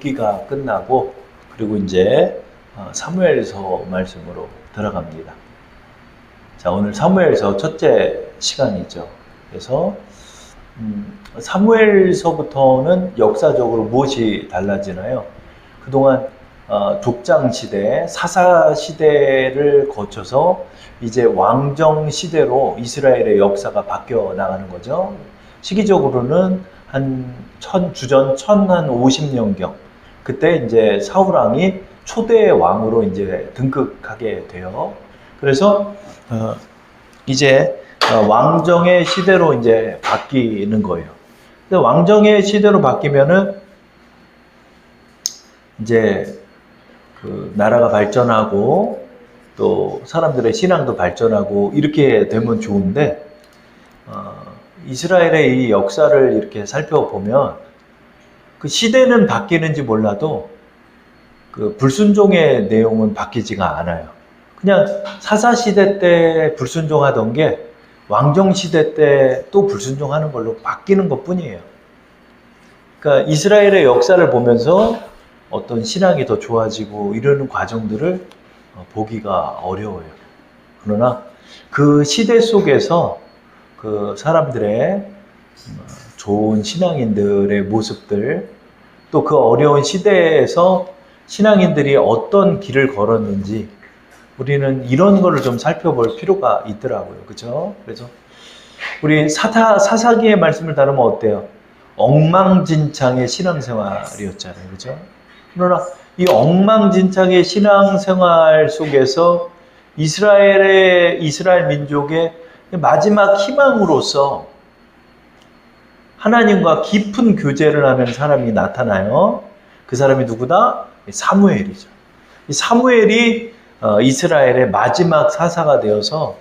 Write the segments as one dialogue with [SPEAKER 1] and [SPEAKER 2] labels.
[SPEAKER 1] 기가 끝나고 그리고 이제 어, 사무엘서 말씀으로 들어갑니다. 자 오늘 사무엘서 첫째 시간이죠. 그래서 음, 사무엘서부터는 역사적으로 무엇이 달라지나요? 그동안 어, 독장 시대, 사사 시대를 거쳐서 이제 왕정 시대로 이스라엘의 역사가 바뀌어 나가는 거죠. 시기적으로는 한 천, 주전 천한 50년경. 그때 이제 사우랑이 초대 왕으로 이제 등극하게 돼요. 그래서, 어, 이제 어, 왕정의 시대로 이제 바뀌는 거예요. 근데 왕정의 시대로 바뀌면은 이제 그 나라가 발전하고 또 사람들의 신앙도 발전하고 이렇게 되면 좋은데 어, 이스라엘의 이 역사를 이렇게 살펴보면 그 시대는 바뀌는지 몰라도 그 불순종의 내용은 바뀌지가 않아요. 그냥 사사 시대 때 불순종하던 게 왕정 시대 때 또 불순종하는 걸로 바뀌는 것 뿐이에요. 그러니까 이스라엘의 역사를 보면서 어떤 신앙이 더 좋아지고 이러는 과정들을 어, 보기가 어려워요. 그러나 그 시대 속에서 그 사람들의 음, 좋은 신앙인들의 모습들 또 그 어려운 시대에서 신앙인들이 어떤 길을 걸었는지 우리는 이런 거를 좀 살펴볼 필요가 있더라고요. 그죠? 그래서 우리 사타, 사사기의 말씀을 다루면 어때요? 엉망진창의 신앙생활이었잖아요. 그죠? 그러나 이 엉망진창의 신앙생활 속에서 이스라엘의, 이스라엘 민족의 마지막 희망으로서 하나님과 깊은 교제를 하는 사람이 나타나요. 그 사람이 누구다? 사무엘이죠. 이 사무엘이 어, 이스라엘의 마지막 사사가 되어서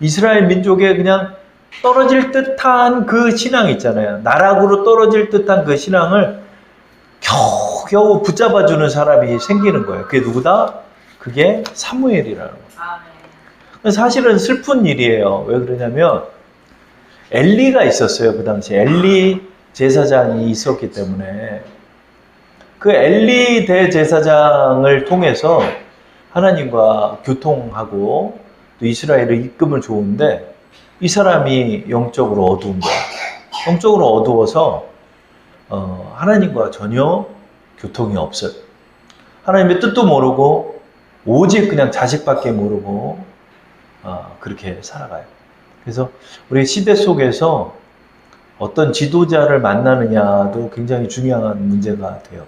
[SPEAKER 1] 이스라엘 민족의 그냥 떨어질 듯한 그 신앙 있잖아요. 나락으로 떨어질 듯한 그 신앙을 겨우 겨우 붙잡아주는 사람이 생기는 거예요. 그게 누구다? 그게 사무엘이라는 거예요. 사실은 슬픈 일이에요. 왜 그러냐면 엘리가 있었어요. 그 당시에 엘리 제사장이 있었기 때문에 그 엘리 대제사장을 통해서 하나님과 교통하고 또 이스라엘을 이끌면 좋은데 이 사람이 영적으로 어두운 거야. 영적으로 어두워서 어, 하나님과 전혀 교통이 없어요. 하나님의 뜻도 모르고 오직 그냥 자식밖에 모르고 어, 그렇게 살아가요. 그래서 우리 시대 속에서 어떤 지도자를 만나느냐도 굉장히 중요한 문제가 돼요.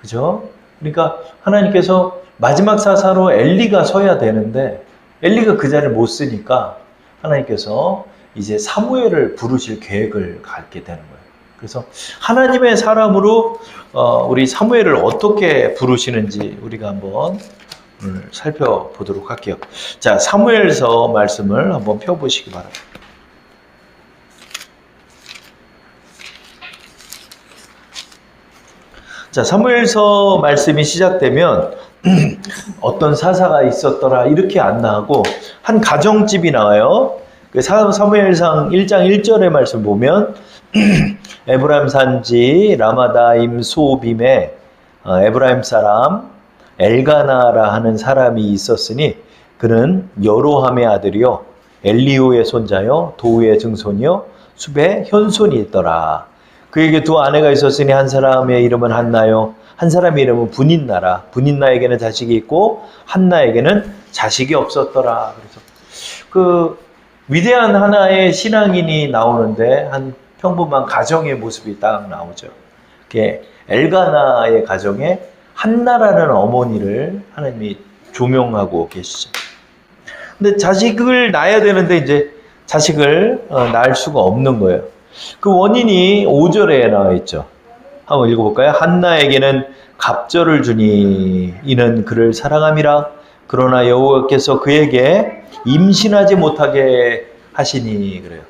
[SPEAKER 1] 그죠? 그러니까 하나님께서 마지막 사사로 엘리가 서야 되는데 엘리가 그 자리를 못 쓰니까 하나님께서 이제 사무엘을 부르실 계획을 갖게 되는 거예요. 그래서 하나님의 사람으로 어, 우리 사무엘을 어떻게 부르시는지 우리가 한번 오늘 살펴보도록 할게요. 자, 사무엘서 말씀을 한번 펴보시기 바랍니다. 자, 사무엘서 말씀이 시작되면 어떤 사사가 있었더라 이렇게 안 나오고 한 가정집이 나와요. 그 사- 사무엘상 1장 1절의 말씀 보면 에브라임 산지 라마다임 소빔에 어, 에브라임 사람 엘가나라 하는 사람이 있었으니 그는 여로함의 아들이요 엘리오의 손자요 도우의 증손이요 숲의 현손이 있더라. 그에게 두 아내가 있었으니 한 사람의 이름은 한나요 한 사람의 이름은 분인나라. 분인나에게는 자식이 있고 한나에게는 자식이 없었더라. 그래서 그 위대한 하나의 신앙인이 나오는데 한 평범한 가정의 모습이 딱 나오죠. 엘가나의 가정에 한나라는 어머니를 하나님이 조명하고 계시죠. 근데 자식을 낳아야 되는데 이제 자식을 어, 낳을 수가 없는 거예요. 그 원인이 5절에 나와 있죠. 한번 읽어볼까요? 한나에게는 갑절을 주니 이는 그를 사랑함이라 그러나 여호와께서 그에게 임신하지 못하게 하시니 그래요.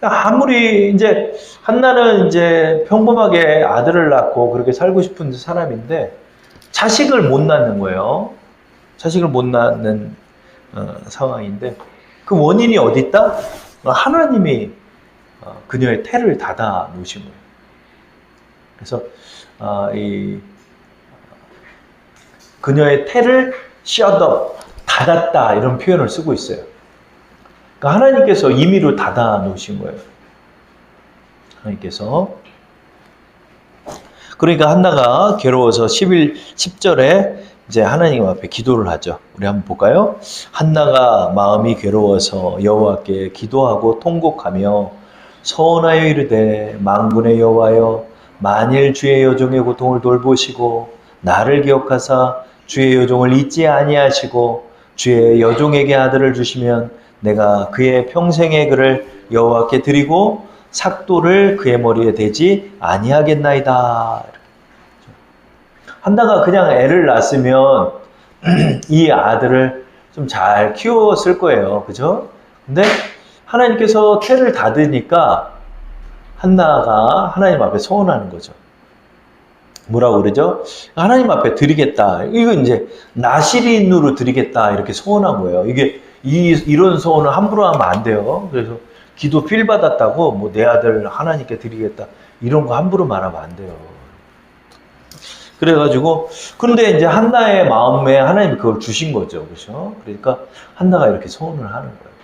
[SPEAKER 1] 아무리 이제 한나는 이제 평범하게 아들을 낳고 그렇게 살고 싶은 사람인데 자식을 못 낳는 거예요. 자식을 못 낳는 어, 상황인데 그 원인이 어디 있다? 하나님이 어, 그녀의 태를 닫아 놓으신 거예요. 그래서 어, 이 그녀의 태를 shut up, 닫았다 이런 표현을 쓰고 있어요. 그러니까 하나님께서 임의로 닫아 놓으신 거예요. 하나님께서 그러니까 한나가 괴로워서 11, 10절에 이제 하나님 앞에 기도를 하죠. 우리 한번 볼까요? 한나가 마음이 괴로워서 여호와께 기도하고 통곡하며 서원하여 이르되 망군의 여호와여 만일 주의 여종의 고통을 돌보시고 나를 기억하사 주의 여종을 잊지 아니하시고 주의 여종에게 아들을 주시면 내가 그의 평생의 글을 여호와께 드리고 삭도를 그의 머리에 대지 아니하겠나이다. 한나가 그냥 애를 낳았으면 이 아들을 좀 잘 키웠을 거예요. 그죠? 근데 하나님께서 태를 닫으니까 한나가 하나님 앞에 소원하는 거죠. 뭐라고 그러죠? 하나님 앞에 드리겠다. 이거 이제 나시린으로 드리겠다. 이렇게 소원한 거예요. 이게 이, 이런 소원을 함부로 하면 안 돼요. 그래서 기도 필 받았다고 뭐 내 아들 하나님께 드리겠다. 이런 거 함부로 말하면 안 돼요. 그래가지고 근데 이제 한나의 마음에 하나님이 그걸 주신 거죠, 그렇죠? 그러니까 한나가 이렇게 소원을 하는 거예요.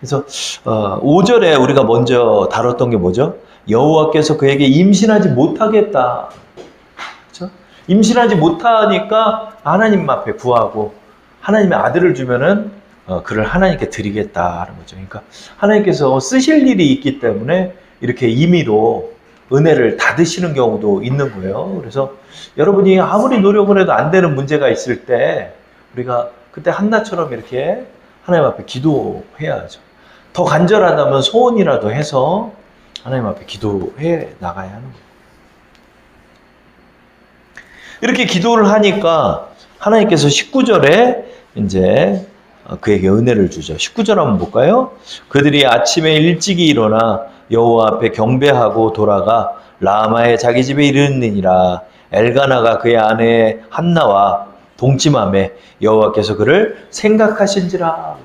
[SPEAKER 1] 그래서 어, 5절에 우리가 먼저 다뤘던 게 뭐죠? 여호와께서 그에게 임신하지 못하겠다. 그렇죠? 임신하지 못하니까 하나님 앞에 구하고 하나님의 아들을 주면은 어, 그를 하나님께 드리겠다는 거죠. 그러니까 하나님께서 쓰실 일이 있기 때문에 이렇게 임의로 은혜를 닫으시는 경우도 있는 거예요. 그래서 여러분이 아무리 노력을 해도 안 되는 문제가 있을 때 우리가 그때 한나처럼 이렇게 하나님 앞에 기도해야죠. 더 간절하다면 소원이라도 해서 하나님 앞에 기도해 나가야 하는 거예요. 이렇게 기도를 하니까 하나님께서 19절에 이제 그에게 은혜를 주죠. 19절 한번 볼까요? 그들이 아침에 일찍이 일어나 여호와 앞에 경배하고 돌아가 라마의 자기 집에 이르느니라 엘가나가 그의 아내 한나와 동침함에 여호와께서 그를 생각하신지라.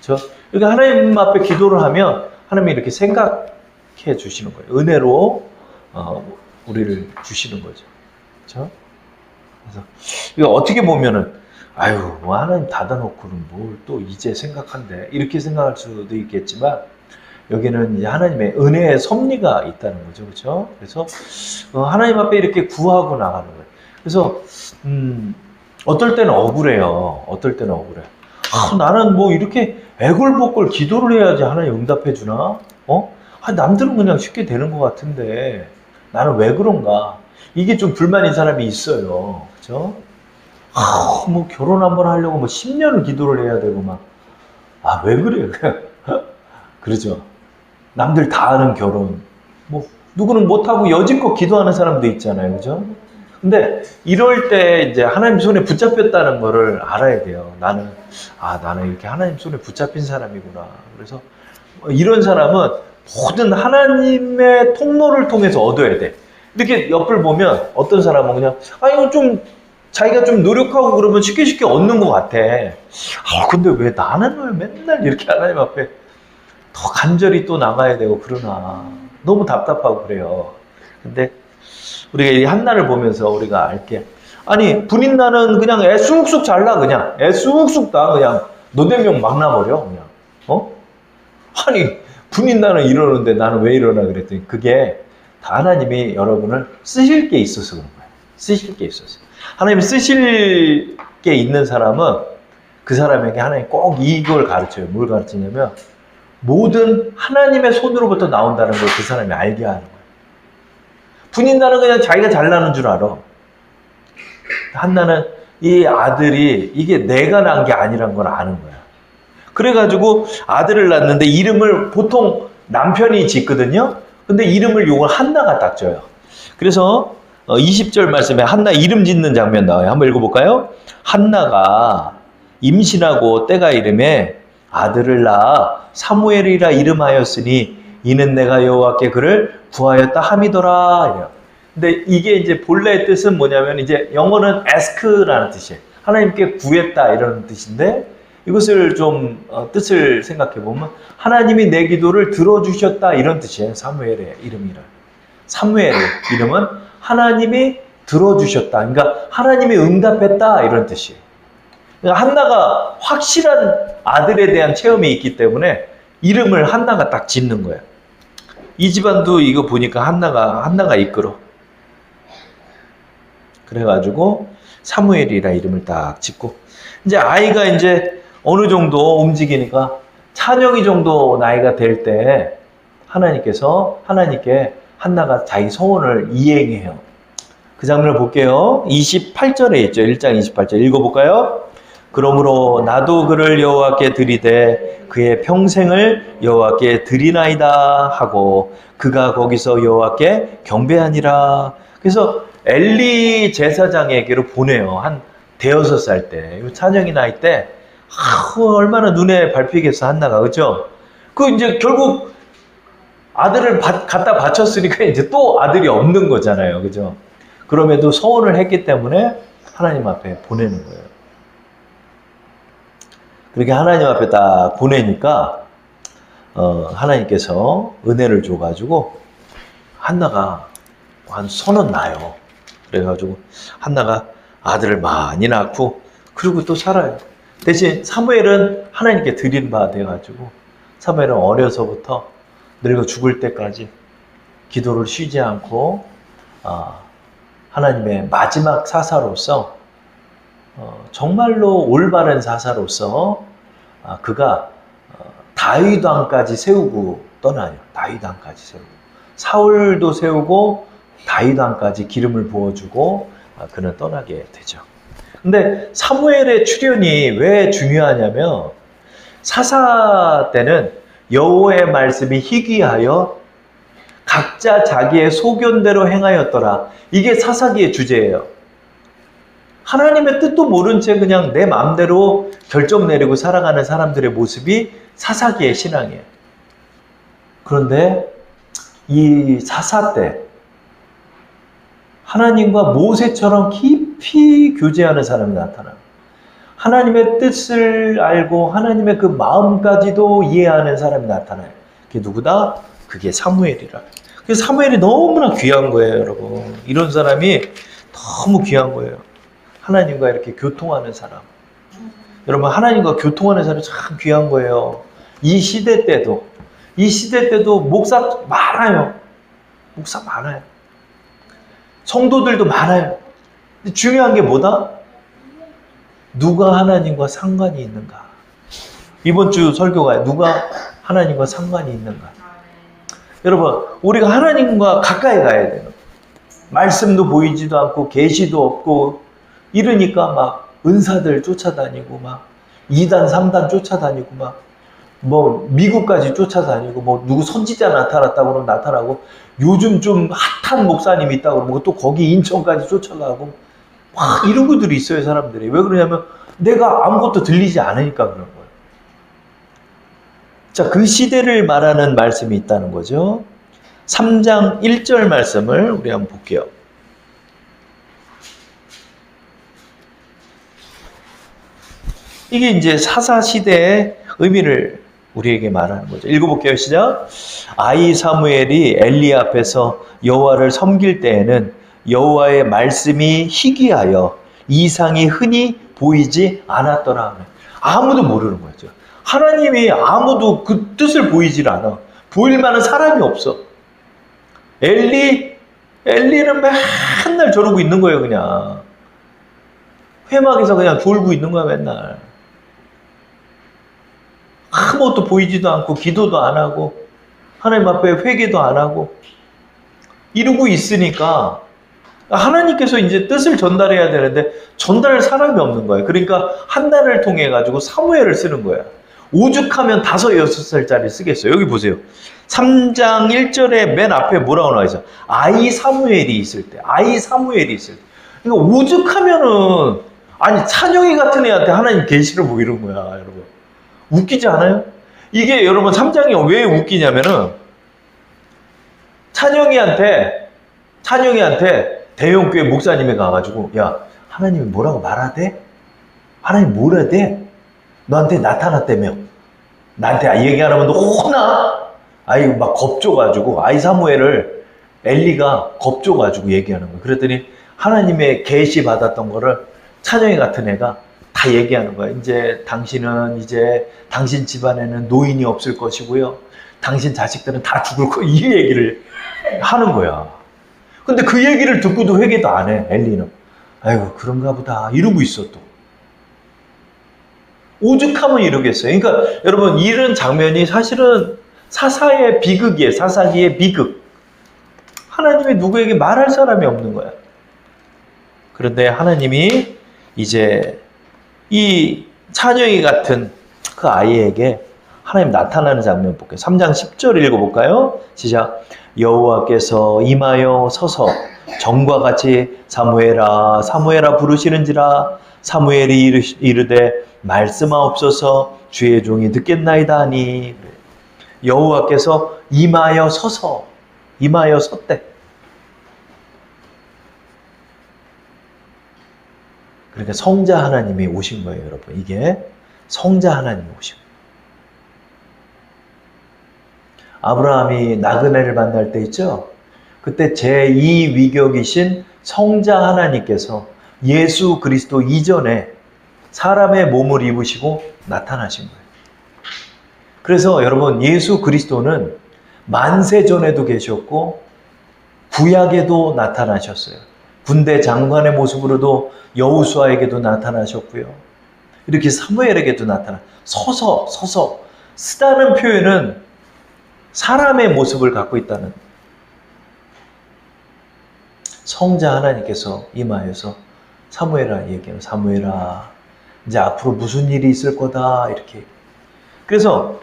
[SPEAKER 1] 저 이렇게 하나님 앞에 기도를 하면 하나님이 이렇게 생각해 주시는 거예요. 은혜로 어, 우리를 주시는 거죠. 그렇죠? 그래서 이거 어떻게 보면은 아유 뭐 하나님 닫아놓고는 뭘 또 이제 생각한대 이렇게 생각할 수도 있겠지만 여기는 이제 하나님의 은혜의 섭리가 있다는 거죠, 그렇죠? 그래서 어, 하나님 앞에 이렇게 구하고 나가는 거예요. 그래서 음, 어떨 때는 억울해요. 어떨 때는 억울해. 아, 나는 뭐 이렇게 애골복골 기도를 해야지 하나님 응답해 주나? 어? 아, 남들은 그냥 쉽게 되는 것 같은데 나는 왜 그런가? 이게 좀 불만인 사람이 있어요, 그렇죠? 아, 뭐 결혼 한번 하려고 뭐 10년을 기도를 해야 되고 막. 아, 왜 그래요? 그러죠. 남들 다 하는 결혼. 뭐, 누구는 못하고 여지껏 기도하는 사람도 있잖아요. 그죠? 근데 이럴 때 이제 하나님 손에 붙잡혔다는 거를 알아야 돼요. 나는, 아, 나는 이렇게 하나님 손에 붙잡힌 사람이구나. 그래서 이런 사람은 모든 하나님의 통로를 통해서 얻어야 돼. 이렇게 옆을 보면 어떤 사람은 그냥, 아, 이거 좀 자기가 좀 노력하고 그러면 쉽게 쉽게 얻는 것 같아. 아, 근데 왜 나는 왜 맨날 이렇게 하나님 앞에 더 간절히 또 나가야 되고 그러나. 너무 답답하고 그래요. 근데 우리가 이 한나를 보면서 우리가 알게. 아니, 분인 나는 그냥 애 쑥쑥 잘라, 그냥. 애 쑥쑥 다 그냥 노대명 막 나버려, 그냥. 어? 아니, 분인 나는 이러는데 나는 왜 이러나 그랬더니 그게 다 하나님이 여러분을 쓰실 게 있어서 그런 거예요. 쓰실 게 있어서. 하나님 쓰실 게 있는 사람은 그 사람에게 하나님 꼭 이걸 가르쳐요. 뭘 가르치냐면 모든 하나님의 손으로부터 나온다는 걸 그 사람이 알게 하는 거예요. 분인나는 그냥 자기가 잘나는 줄 알아. 한나는 이 아들이 이게 내가 난 게 아니란 걸 아는 거야. 그래가지고 아들을 낳는데 이름을 보통 남편이 짓거든요. 근데 이름을 요걸 한나가 딱 줘요. 그래서 20절 말씀에 한나 이름 짓는 장면 나와요. 한번 읽어볼까요? 한나가 임신하고 때가 이름에 아들을 낳아 사무엘이라 이름하였으니 이는 내가 여호와께 그를 구하였다 함이더라. 근데 이게 이제 본래의 뜻은 뭐냐면 이제 영어는 ask라는 뜻이에요. 하나님께 구했다 이런 뜻인데 이것을 좀 어, 뜻을 생각해 보면 하나님이 내 기도를 들어주셨다 이런 뜻이에요. 사무엘의 이름이라. 사무엘의 이름은 하나님이 들어주셨다. 그러니까 하나님이 응답했다 이런 뜻이에요. 그러니까 한나가 확실한 아들에 대한 체험이 있기 때문에 이름을 한나가 딱 짓는 거예요. 이 집안도 이거 보니까 한나가 한나가 이끌어. 그래가지고 사무엘이라 이름을 딱 짓고 이제 아이가 이제 어느 정도 움직이니까 찬영이 정도 나이가 될 때 하나님께서 하나님께 한나가 자기 소원을 이행해요. 그 장면을 볼게요. 28절에 있죠. 1장 28절 읽어볼까요? 그러므로 나도 그를 여호와께 드리되 그의 평생을 여호와께 드리나이다 하고 그가 거기서 여호와께 경배하니라. 그래서 엘리 제사장에게로 보내요. 한 대여섯 살 때. 찬영이 나이 때 아, 얼마나 눈에 밟히겠어 한나가 그죠? 그 이제 결국 아들을 받- 갖다 바쳤으니까 이제 또 아들이 없는 거잖아요, 그죠? 그럼에도 소원을 했기 때문에 하나님 앞에 보내는 거예요. 그렇게 하나님 앞에 딱 보내니까 어, 하나님께서 은혜를 줘가지고 한나가 한 서너 나요. 그래가지고 한나가 아들을 많이 낳고 그리고 또 살아요. 대신 사무엘은 하나님께 드린 바 돼가지고 사무엘은 어려서부터 늙어 죽을 때까지 기도를 쉬지 않고 아, 하나님의 마지막 사사로서 어, 정말로 올바른 사사로서 아, 그가 어, 다윗 왕까지 세우고 떠나요. 다윗 왕까지 세우고 사울도 세우고 다윗 왕까지 기름을 부어주고 아, 그는 떠나게 되죠. 근데 사무엘의 출현이 왜 중요하냐면 사사 때는 여호와의 말씀이 희귀하여 각자 자기의 소견대로 행하였더라. 이게 사사기의 주제예요. 하나님의 뜻도 모른 채 그냥 내 마음대로 결정 내리고 살아가는 사람들의 모습이 사사기의 신앙이에요. 그런데 이 사사 때 하나님과 모세처럼 깊이 교제하는 사람이 나타나요. 하나님의 뜻을 알고 하나님의 그 마음까지도 이해하는 사람이 나타나요. 그게 누구다? 그게 사무엘이라. 그 사무엘이 너무나 귀한 거예요, 여러분. 이런 사람이 너무 귀한 거예요. 하나님과 이렇게 교통하는 사람. 여러분, 하나님과 교통하는 사람이 참 귀한 거예요. 이 시대 때도, 이 시대 때도 목사 많아요. 목사 많아요. 성도들도 많아요. 중요한 게 뭐다? 누가 하나님과 상관이 있는가? 이번 주 설교가 누가 하나님과 상관이 있는가? 여러분, 우리가 하나님과 가까이 가야 돼요. 말씀도 보이지도 않고 계시도 없고 이러니까 막 은사들 쫓아다니고 막 2단, 3단 쫓아다니고 막 뭐 미국까지 쫓아다니고 뭐 누구 선지자 나타났다고 그러면 나타나고 요즘 좀 핫한 목사님이 있다고 그러면 또 거기 인천까지 쫓아가고 막 이런 것들이 있어요 사람들이 왜 그러냐면 내가 아무것도 들리지 않으니까 그런 거예요 자 그 시대를 말하는 말씀이 있다는 거죠 3장 1절 말씀을 우리 한번 볼게요 이게 이제 사사 시대의 의미를 우리에게 말하는 거죠. 읽어볼게요. 시작. 아이 사무엘이 엘리 앞에서 여호와를 섬길 때에는 여호와의 말씀이 희귀하여 이상이 흔히 보이지 않았더라. 아무도 모르는 거죠. 하나님이 아무도 그 뜻을 보이질 않아. 보일 만한 사람이 없어. 엘리, 엘리는 맨날 저러고 있는 거예요, 그냥. 회막에서 그냥 졸고 있는 거야, 맨날. 아무것도 보이지도 않고 기도도 안 하고 하나님 앞에 회개도 안 하고 이러고 있으니까 하나님께서 이제 뜻을 전달해야 되는데 전달할 사람이 없는 거예요. 그러니까 한나를 통해 가지고 사무엘을 쓰는 거야. 오죽하면 다섯 여섯 살짜리 쓰겠어요. 여기 보세요. 3장 1절에 맨 앞에 뭐라고 나와 있어? 아이 사무엘이 있을 때, 아이 사무엘이 있을 때. 그러니까 오죽하면은 아니 찬영이 같은 애한테 하나님 계시를 뭐 이런 거야, 여러분. 웃기지 않아요? 이게 여러분 3장이 왜 웃기냐면은 찬영이한테 찬영이한테 대형교회 목사님이 가가지고 야 하나님이 뭐라고 말하대? 하나님 뭐라 돼? 너한테 나타났다며. 나한테 얘기 안 하면 너 혼나? 아이 막 겁줘가지고 아이 사무엘을 엘리가 겁줘가지고 얘기하는 거야. 그랬더니 하나님의 계시 받았던 거를 찬영이 같은 애가 다 얘기하는 거야. 이제 당신은 이제 당신 집안에는 노인이 없을 것이고요. 당신 자식들은 다 죽을 거. 이 얘기를 하는 거야. 근데 그 얘기를 듣고도 회개도 안 해, 엘리는. 아이고, 그런가 보다. 이러고 있어, 또. 오죽하면 이러겠어요. 그러니까 여러분, 이런 장면이 사실은 사사의 비극이에요. 사사기의 비극. 하나님이 누구에게 말할 사람이 없는 거야. 그런데 하나님이 이제 이 찬영이 같은 그 아이에게 하나님 나타나는 장면 볼게요. 3장 10절 읽어볼까요? 시작. 여호와께서 임하여 서서 정과 같이 사무엘아 사무엘아 부르시는지라 사무엘이 이르- 이르되 말씀하옵소서 주의 종이 듣겠나이다 하니 여호와께서 임하여 서서 임하여 섰대. 그러니까 성자 하나님이 오신 거예요, 여러분. 이게 성자 하나님이 오신 거예요. 아브라함이 나그네를 만날 때 있죠? 그때 제2 위격이신 성자 하나님께서 예수 그리스도 이전에 사람의 몸을 입으시고 나타나신 거예요. 그래서 여러분, 예수 그리스도는 만세 전에도 계셨고, 구약에도 나타나셨어요. 군대 장관의 모습으로도 여우수아에게도 나타나셨고요. 이렇게 사무엘에게도 나타나. 서서, 서서. 쓰다는 표현은 사람의 모습을 갖고 있다는 성자 하나님께서 임하여서 사무엘아 얘기해요. 사무엘아, 이제 앞으로 무슨 일이 있을 거다. 이렇게. 그래서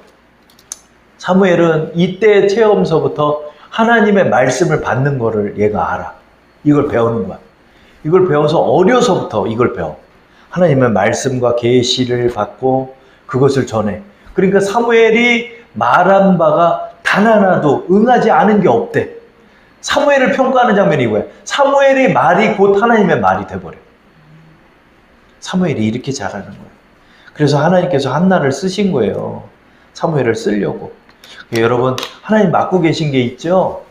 [SPEAKER 1] 사무엘은 이때 체험서부터 하나님의 말씀을 받는 거를 얘가 알아. 이걸 배우는 거야. 이걸 배워서 어려서부터 이걸 배워. 하나님의 말씀과 계시를 받고 그것을 전해. 그러니까 사무엘이 말한 바가 단 하나도 응하지 않은 게 없대. 사무엘을 평가하는 장면이 이거야. 사무엘의 말이 곧 하나님의 말이 돼버려. 사무엘이 이렇게 잘하는 거야. 그래서 하나님께서 한나를 쓰신 거예요. 사무엘을 쓰려고. 여러분, 하나님 맡고 계신 게 있죠?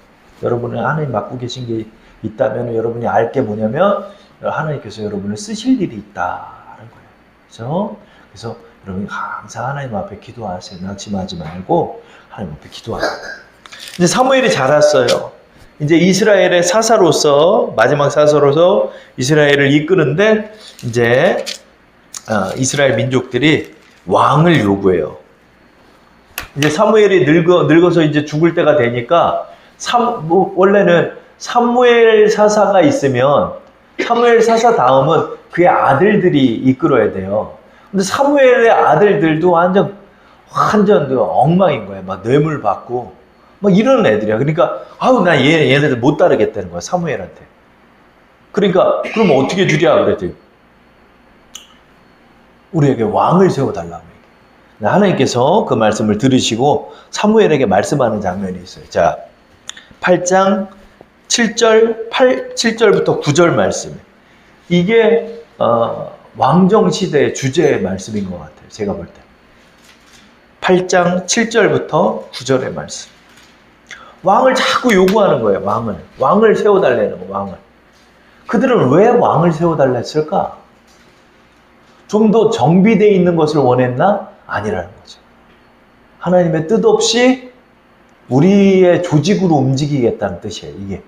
[SPEAKER 1] 여러분은 하나님 맡고 계신 게 있다면 여러분이 알 게 뭐냐면 하나님께서 여러분을 쓰실 일이 있다는 거예요. 그래서, 그래서 여러분이 항상 하나님 앞에 기도하세요. 낙심하지 말고 하나님 앞에 기도하세요. 이제 사무엘이 자랐어요. 이제 이스라엘의 사사로서 마지막 사사로서 이스라엘을 이끄는데 이제 어, 이스라엘 민족들이 왕을 요구해요. 이제 사무엘이 늙어 늙어서 이제 죽을 때가 되니까 삼, 뭐 원래는 사무엘 사사가 있으면 사무엘 사사 다음은 그의 아들들이 이끌어야 돼요. 근데 사무엘의 아들들도 완전 완전 그 엉망인 거예요. 막 뇌물 받고 막 이런 애들이야. 그러니까 아우 나 얘, 얘네들 못 따르겠다는 거야 사무엘한테. 그러니까 그럼 어떻게 주랴 그랬더니 우리에게 왕을 세워달라고. 하나님께서 그 말씀을 들으시고 사무엘에게 말씀하는 장면이 있어요. 자, 8장 7절, 8, 7절부터 9절 말씀. 이게 어, 왕정 시대의 주제의 말씀인 것 같아요. 제가 볼 때. 8장 7절부터 9절의 말씀. 왕을 자꾸 요구하는 거예요. 왕을. 왕을 세워달라는 거, 왕을. 그들은 왜 왕을 세워달라 했을까? 좀 더 정비되어 있는 것을 원했나? 아니라는 거죠. 하나님의 뜻 없이 우리의 조직으로 움직이겠다는 뜻이에요, 이게.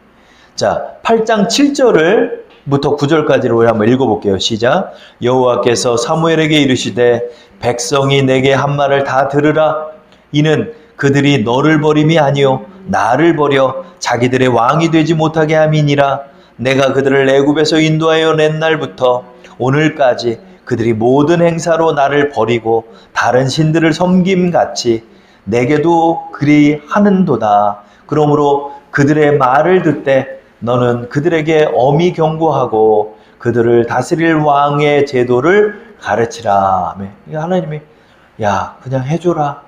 [SPEAKER 1] 자, 8장 7절을 부터 9절까지를 우리 한번 읽어볼게요. 시작. 여호와께서 사무엘에게 이르시되 백성이 내게 한 말을 다 들으라. 이는 그들이 너를 버림이 아니요 나를 버려 자기들의 왕이 되지 못하게 함이니라. 내가 그들을 애굽에서 인도하여 낸 날부터 오늘까지 그들이 모든 행사로 나를 버리고 다른 신들을 섬김 같이 내게도 그리 하는도다. 그러므로 그들의 말을 듣되 너는 그들에게 엄히 경고하고 그들을 다스릴 왕의 제도를 가르치라. 하나님이 야 그냥 해줘라.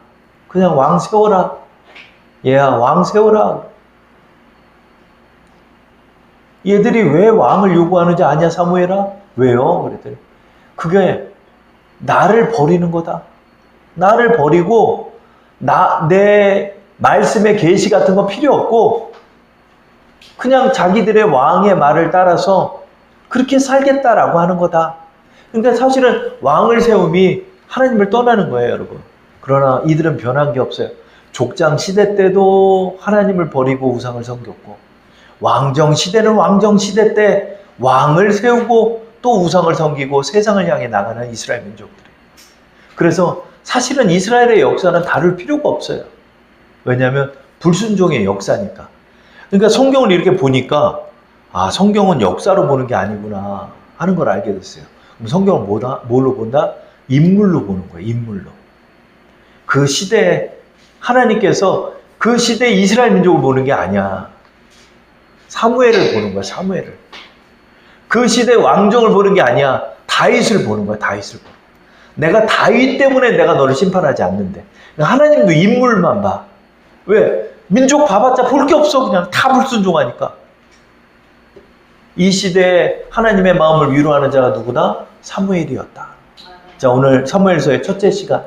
[SPEAKER 1] 그냥 왕 세워라. 얘야 왕 세워라. 얘들이 왜 왕을 요구하는지 아냐 사무엘아? 왜요? 그랬더니 그게 나를 버리는 거다. 나를 버리고 나 내 말씀의 계시 같은 거 필요 없고 그냥 자기들의 왕의 말을 따라서 그렇게 살겠다라고 하는 거다. 그러니까 사실은 왕을 세움이 하나님을 떠나는 거예요, 여러분. 그러나 이들은 변한 게 없어요. 족장 시대 때도 하나님을 버리고 우상을 섬겼고, 왕정 시대는 왕정 시대 때 왕을 세우고 또 우상을 섬기고 세상을 향해 나가는 이스라엘 민족들이에요. 그래서 사실은 이스라엘의 역사는 다룰 필요가 없어요. 왜냐하면 불순종의 역사니까. 그러니까 성경을 이렇게 보니까 아 성경은 역사로 보는 게 아니구나 하는 걸 알게 됐어요. 그럼 성경을 뭐다, 뭘로 본다? 인물로 보는 거예요. 인물로. 그 시대에 하나님께서 그 시대 이스라엘 민족을 보는 게 아니야. 사무엘을 보는 거야. 사무엘을. 그 시대 왕정을 보는 게 아니야. 다윗을 보는 거야. 다윗을 보는 거야. 내가 다윗 때문에 내가 너를 심판하지 않는데. 하나님도 인물만 봐. 왜? 민족 봐봤자 볼 게 없어. 그냥 다 불순종하니까. 이 시대에 하나님의 마음을 위로하는 자가 누구다? 사무엘이었다. 자, 오늘 사무엘서의 첫째 시간.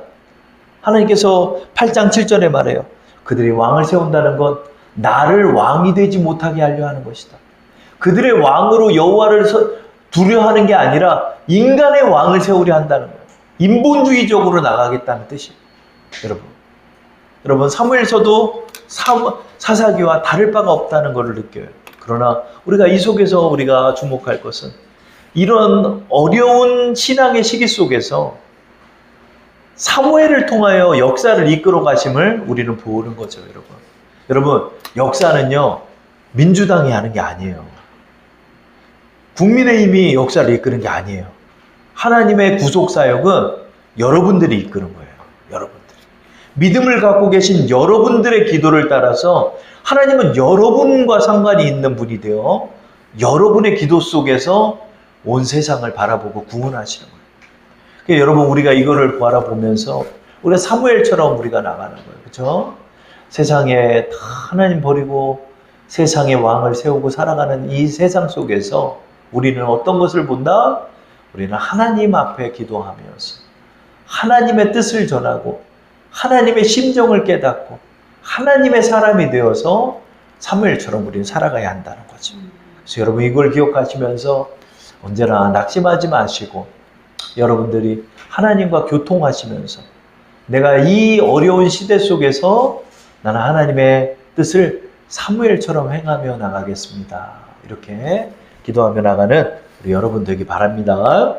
[SPEAKER 1] 하나님께서 8장 7절에 말해요. 그들이 왕을 세운다는 건 나를 왕이 되지 못하게 하려 하는 것이다. 그들의 왕으로 여호와를 서- 두려하는 게 아니라 인간의 왕을 세우려 한다는 거예요. 인본주의적으로 나가겠다는 뜻이에요. 여러분. 여러분 사무엘서도 사, 사사기와 다를 바가 없다는 것을 느껴요. 그러나 우리가 이 속에서 우리가 주목할 것은 이런 어려운 신앙의 시기 속에서 사무엘을 통하여 역사를 이끌어 가심을 우리는 보는 거죠, 여러분. 여러분, 역사는요, 민주당이 하는 게 아니에요. 국민의힘이 역사를 이끄는 게 아니에요. 하나님의 구속 사역은 여러분들이 이끄는 거예요. 믿음을 갖고 계신 여러분들의 기도를 따라서 하나님은 여러분과 상관이 있는 분이 되어 여러분의 기도 속에서 온 세상을 바라보고 구원하시는 거예요. 그러니까 여러분 우리가 이거를 바라보면서 우리가 사무엘처럼 우리가 나가는 거예요. 그렇죠? 세상에 다 하나님 버리고 세상의 왕을 세우고 살아가는 이 세상 속에서 우리는 어떤 것을 본다? 우리는 하나님 앞에 기도하면서 하나님의 뜻을 전하고 하나님의 심정을 깨닫고 하나님의 사람이 되어서 사무엘처럼 우리는 살아가야 한다는 거죠. 그래서 여러분 이걸 기억하시면서 언제나 낙심하지 마시고 여러분들이 하나님과 교통하시면서 내가 이 어려운 시대 속에서 나는 하나님의 뜻을 사무엘처럼 행하며 나가겠습니다. 이렇게 기도하며 나가는 우리 여러분 되기 바랍니다.